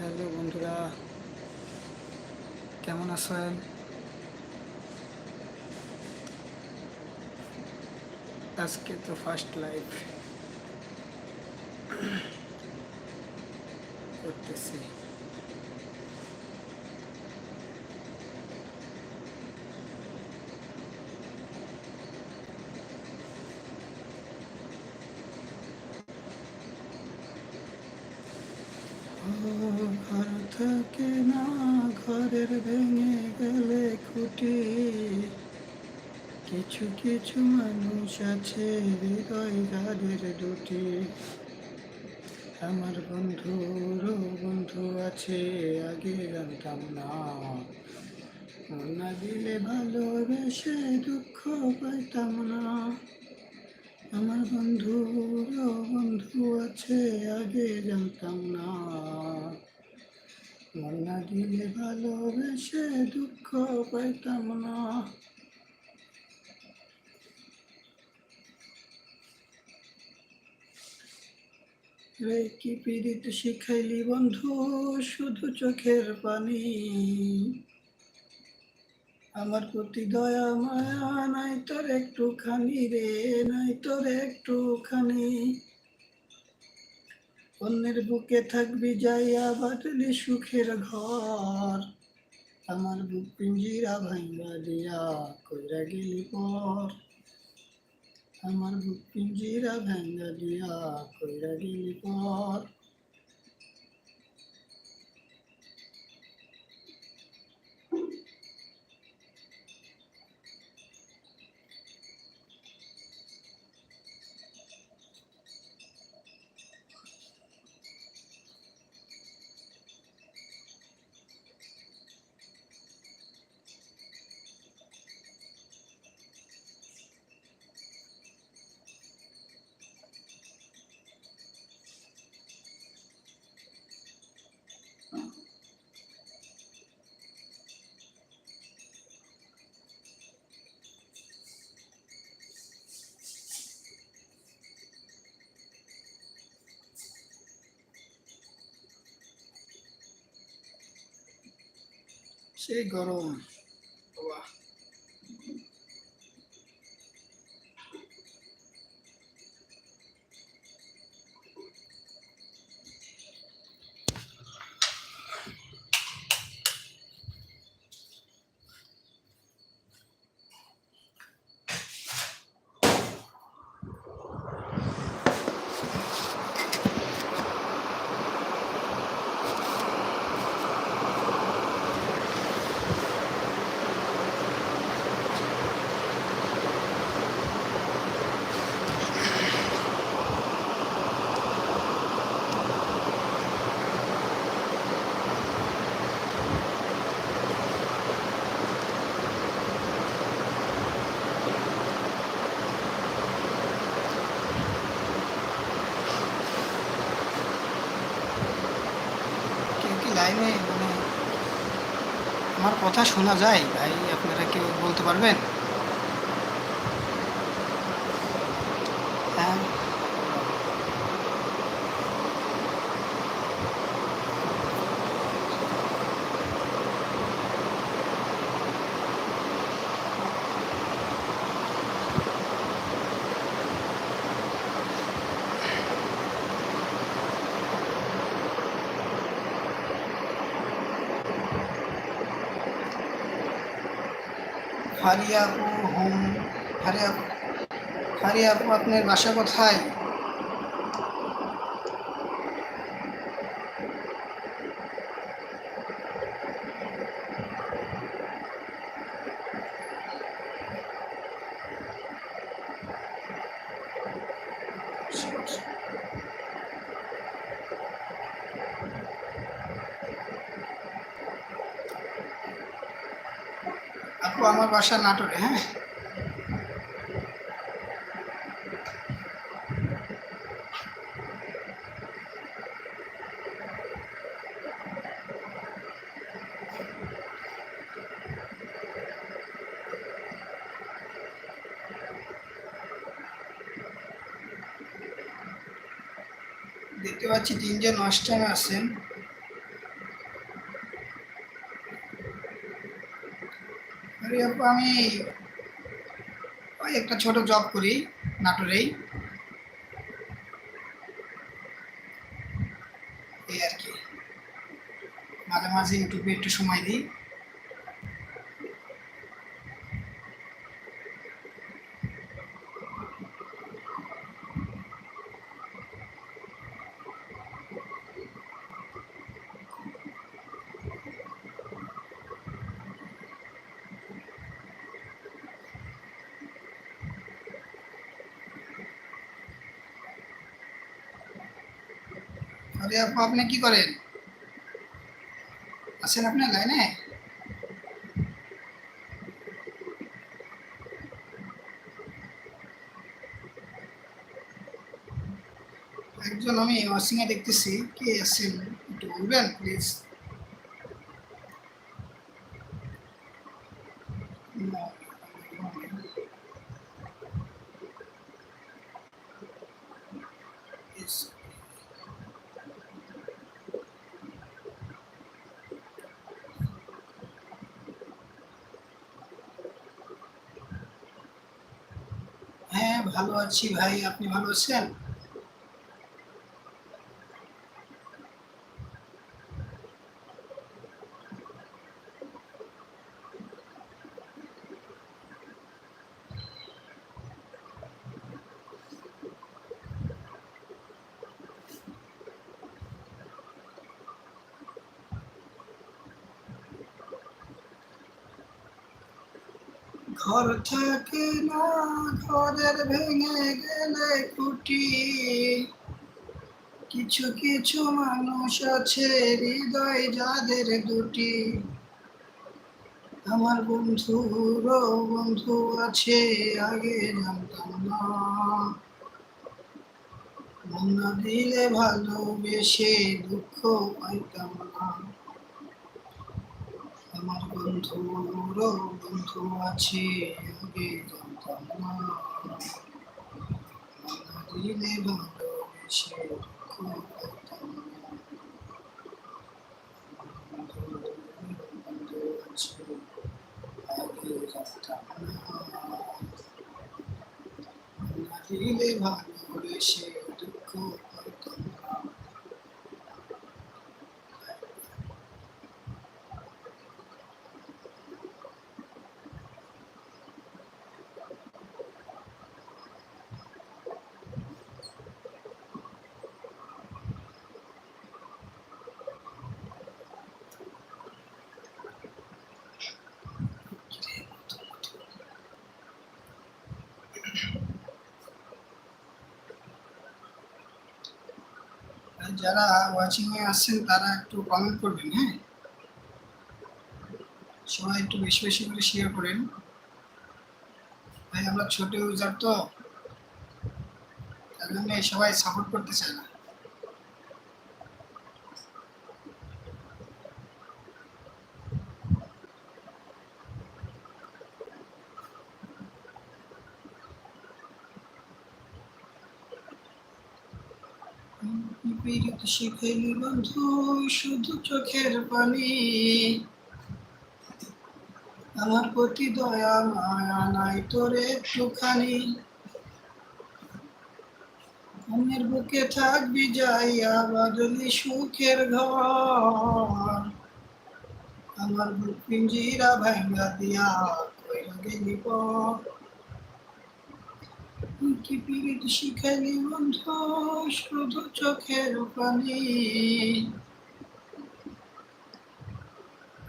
Hello বন্ধুরা কেমন আছেন? আজকে তো ফার্স্ট লাইভ করতেছি। ঘর থাকে না ঘরের ভেঙে গেলে খুঁটি। কিছু কিছু মানুষ আছে হৃদয় যাদের দুটি। আমার বন্ধুরও বন্ধু আছে, আগে জানতাম না। না দিলে ভালোবেসে দুঃখ পাইতাম না। আমার বন্ধু বন্ধু আছে, আগে জানতাম না। মন দিলে ভালোবেসে দুঃখ পাইতাম না। রে কি পীড়িত শিখাইলি বন্ধু, শুধু চোখের পানি। আমার প্রতি দয়া, মায়া নাই তোর একটুখানি রে, নাই তোর একটুখানি। অন্যের বুকে থাকবি যাইয়া, বাটলি সুখের ঘর। আমার বুক পিঞ্জিরা ভাঙ্গা দিয়া কইরা গেলি পর। আমার বুক পিঞ্জিরা ভাঙ্গা দিয়া কইরা গেলি পর। সেই গরম লাইনে মানে আমার কথা শোনা যায়। ভাই আপনারা কেউ বলতে পারবেন হ্যাঁ ফারিয়া আপু হোম ফারিয়া ফারিয়া আপনার বাসা কোথায় আপু আমার বাসা নাটোরে হ্যাঁ? দেখতে পাচ্ছি তিনজন অনুষ্ঠানে আছেন আমি ওই একটা ছোট জব করি নাটোরেই, এই আর কি। মাঝে মাঝে ইউটিউবে একটু সময় দিই। আরে আপু, আপনি কি করেন? আছেন আপনার লাইনে? একজন আমি ওয়াশিংয়ে দেখতেছি, কে আছেন একটু বলবেন প্লিজ Yes. হ্যাঁ ভালো আছি ভাই। আপনি ভালো আছেন? ঘর থাকে না ঘরের ভেঙে গেলে কুটি কিছু কিছু মানুষ আছে হৃদয় যাদের দুটি। আমার বন্ধুরও বন্ধু আছে, আগে জানতাম না। মন দিলে ভালোবেসে দুঃখ পাইতাম না। আমার বন্ধুরও বন্ধু আছে আগে জানতাম না দিলে ভালোবেসে দুঃখ পাইতাম না বন্ধুরও বন্ধু আছে আগে জানতাম না মানা দিলে ভালোবেসে দুঃখ পাইতাম না আর যারা ওয়াচিং এ আছেন তারা একটু কমেন্ট করবেন হ্যাঁ? সবাই একটু বেশি বেশি করে শেয়ার করেন। ভাই, আমরা ছোট ইউজার তো, তার জন্য সবাই সাপোর্ট করতে চায় না পীড়িত বন্ধু, শুধু চোখের পানি। আমার প্রতি দয়া, মায়া নাই তোর অন্যের বুকে থাকবি যাইয়া, বাদলি সুখের ঘর। আমার বুক পিঞ্জিরা ভাঙ্গা দিয়া কইরা গেলি পর কি পীড়িত শিখাইলি বন্ধু শুধু চোখের পানি।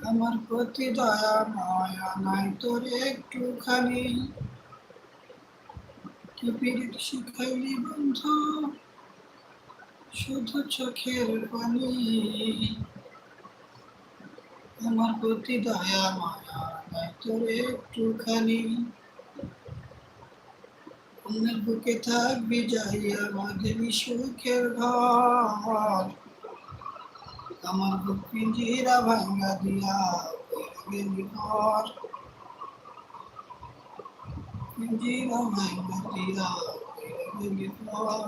আমার প্রতি দয়া, মায়া নাই তোর একটুখানি। কি পীড়িত শিখাইলি বন্ধু শুধু চোখের পানি। আমার প্রতি দয়া, মায়া নাই তোর একটুখানি। অন্যের বুকে থাকবি জাহিয়া বাঁধবি সুখের ঘর। আমার বুক পিঞ্জিরা ভাঙ্গা দিয়া গেলি ঘর পিঞ্জিরা ভাঙ্গা দিয়া গেলি ঘর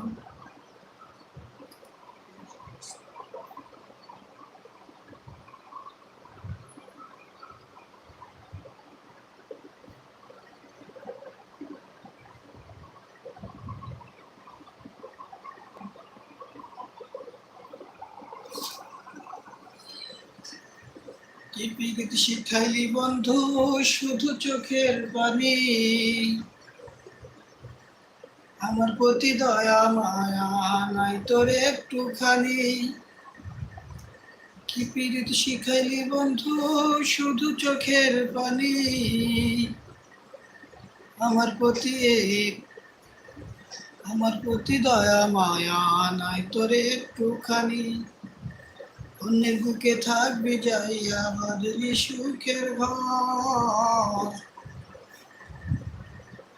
শিখাইলি বন্ধু? শুধু চোখের পানি। আমার প্রতি দয়া, মায়া নাই তোর একটুখানি। কি পিরিত শিখাইলি বন্ধু? শুধু চোখের পানি। আমার প্রতি আমার প্রতি দয়া, মায়া নাই তোর একটুখানি। অন্যের বুকে থাকবি যাইয়া বাদলি সুখের ঘর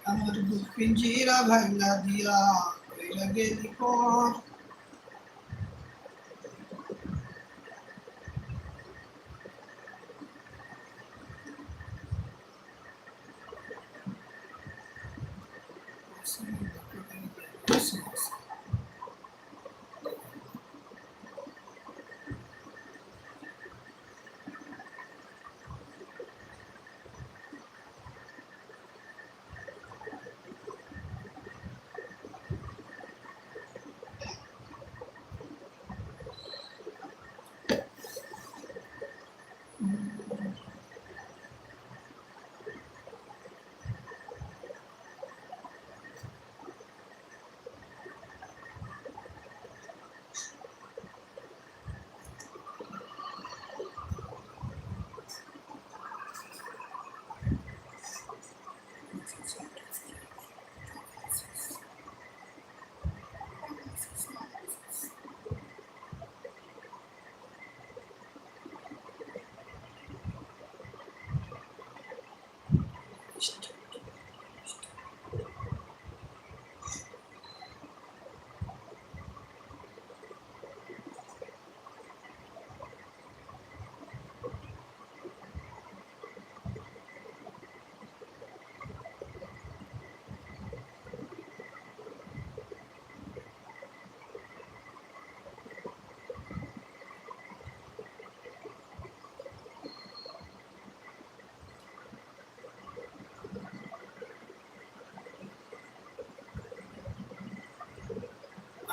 আমার বুক পিঞ্জিরা ভাঙ্গা দিয়া কইরা গেলি পর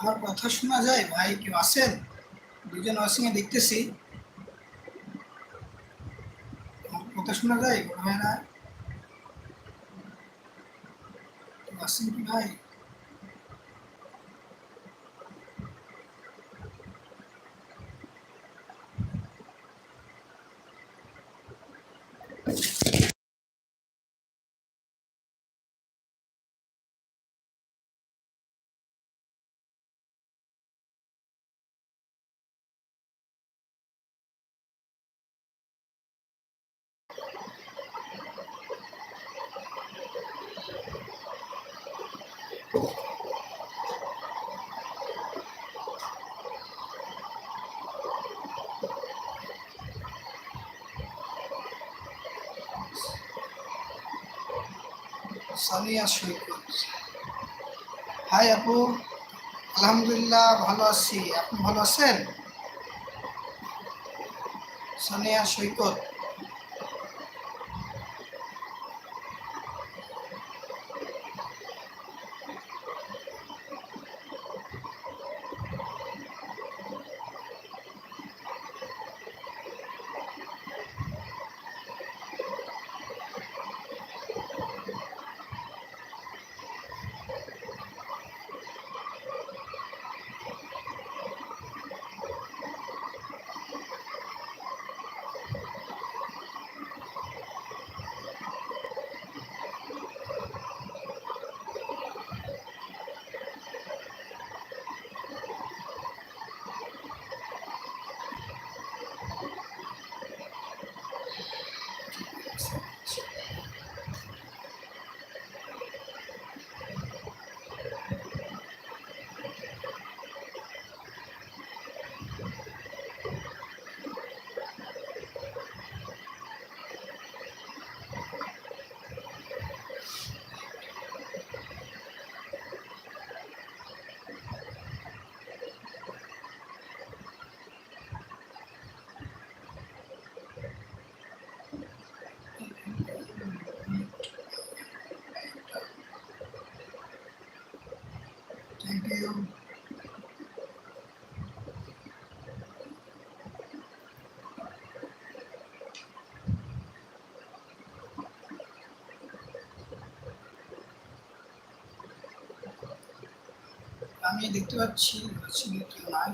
আমার কথা শোনা যায়? ভাই, কেউ আছেন? দুজন ওয়াশিংয়ে দেখতেছি। কথা শোনা যায়? কেউ আছেন কি ভাই? সানিয়া সৈকত হাই আপু আলহামদুলিল্লাহ ভালো আছি। আপনি ভালো আছেন? সানিয়া সৈকত। আমি দেখতে পাচ্ছি মেশিনে কেউ নাই।